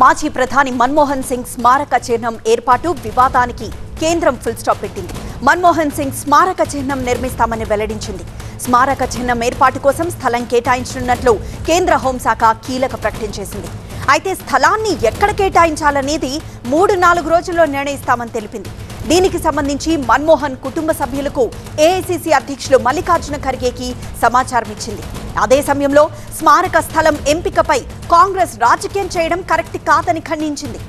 మాజీ ప్రధాని మన్మోహన్ సింగ్ స్మారక చిహ్నం ఏర్పాటు వివాదానికి కేంద్రం ఫుల్ స్టాప్ పెట్టింది. మన్మోహన్ సింగ్ స్మారక చిహ్నం నిర్మిస్తామని వెల్లడించింది. స్మారక చిహ్నం ఏర్పాటు కోసం స్థలం కేటాయించనున్నట్లు కేంద్ర హోంశాఖ కీలక ప్రకటన చేసింది. అయితే స్థలాన్ని ఎక్కడ కేటాయించాలనేది మూడు నాలుగు రోజుల్లో నిర్ణయిస్తామని తెలిపింది. దీనికి సంబంధించి మన్మోహన్ కుటుంబ సభ్యులకు ఏఐసిసి అధ్యక్షులు మల్లికార్జున ఖర్గేకి సమాచారం ఇచ్చింది. అదే సమయంలో స్మారక స్థలం ఎంపికపై కాంగ్రెస్ రాజకీయం చేయడం కరెక్ట్ కాదని ఖండించింది.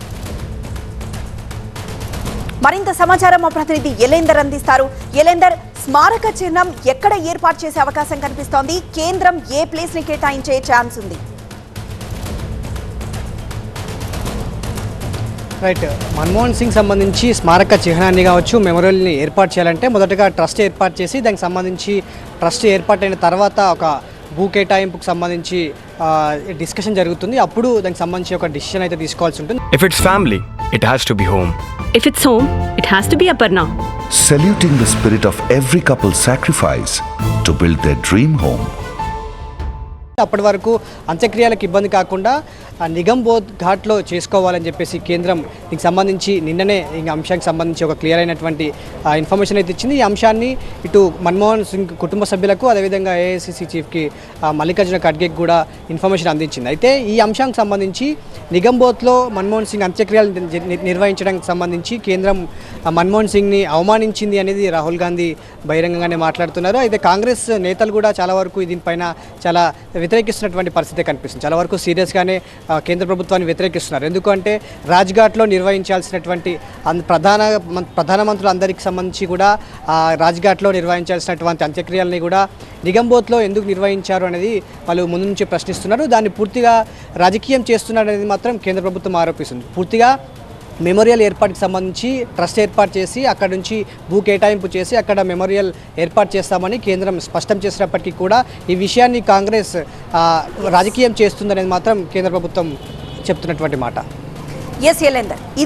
మరింత సమాచారం మా ప్రతినిధి ఎలేందర్ అందిస్తారు. ఎలేందర్ స్మారక చిహ్నం ఎక్కడ ఏర్పాటు చేసే అవకాశం కనిపిస్తోంది? కేంద్రం ఏ ప్లేస్ని కేటాయించే ఛాన్స్ ఉంది? రైట్ మన్మోహన్ సింగ్ సంబంధించి స్మారక చిహ్నాన్ని కావచ్చు మెమోరియల్ని ఏర్పాటు చేయాలంటే మొదటగా ట్రస్ట్ ఏర్పాటు చేసి దానికి సంబంధించి ట్రస్ట్ ఏర్పాటైన తర్వాత ఒక భూ కేటాయింపుకు సంబంధించి డిస్కషన్ జరుగుతుంది అప్పుడు దానికి సంబంధించి ఒక డిసిషన్ అయితే తీసుకోవాల్సి ఉంటుంది If it's family, it has to be home. If it's home, it has to be Aparna. saluting the spirit of every couple's sacrifice to build their dream home. అప్పటి వరకు అంత్యక్రియలకు ఇబ్బంది కాకుండా నిగంబోధ్ ఘాట్లో చేసుకోవాలని చెప్పేసి కేంద్రం దీనికి సంబంధించి నిన్ననే ఈ అంశానికి సంబంధించి ఒక క్లియర్ అయినటువంటి ఇన్ఫర్మేషన్ అయితే ఇచ్చింది. ఈ అంశాన్ని ఇటు మన్మోహన్ సింగ్ కుటుంబ సభ్యులకు అదేవిధంగా ఏఐసిసి చీఫ్కి మల్లికార్జున ఖడ్గేకి కూడా ఇన్ఫర్మేషన్ అందించింది. అయితే ఈ అంశానికి సంబంధించి నిగంబోత్లో మన్మోహన్ సింగ్ అంత్యక్రియలు నిర్వహించడానికి సంబంధించి కేంద్రం మన్మోహన్ సింగ్ని అవమానించింది అనేది రాహుల్ గాంధీ బహిరంగంగానే మాట్లాడుతున్నారు. అయితే కాంగ్రెస్ నేతలు కూడా చాలా వరకు దీనిపైన చాలా వ్యతిరేకిస్తున్నటువంటి పరిస్థితి కనిపిస్తుంది. చాలా వరకు సీరియస్గానే కేంద్ర ప్రభుత్వాన్ని వ్యతిరేకిస్తున్నారు. ఎందుకంటే రాజ్ఘాట్లో నిర్వహించాల్సినటువంటి అన్- ప్రధాన మం- ప్రధానమంత్రులు అందరికి సంబంధించి కూడా ఆ రాజ్ఘాట్లో నిర్వహించాల్సినటువంటి అంత్యక్రియలని కూడా నిగంబోత్లో ఎందుకు నిర్వహించారు అనేది వాళ్ళు ముందు నుంచి ప్రశ్నిస్తున్నారు. దాన్ని పూర్తిగా రాజకీయం చేస్తున్నారు అనేది మాత్రం కేంద్ర ప్రభుత్వం ఆరోపిస్తుంది. పూర్తిగా మెమోరియల్ ఏర్పాటుకి సంబంధించి ట్రస్ట్ ఏర్పాటు చేసి అక్కడ నుంచి భూ కేటాయింపు చేసి అక్కడ మెమోరియల్ ఏర్పాటు చేస్తామని కేంద్రం స్పష్టం చేసినప్పటికీ కూడా ఈ విషయాన్ని కాంగ్రెస్ రాజకీయం చేస్తుందనేది మాత్రం కేంద్ర ప్రభుత్వం చెప్తున్నటువంటి మాట. ఎస్ ఎలేందర్ ఇది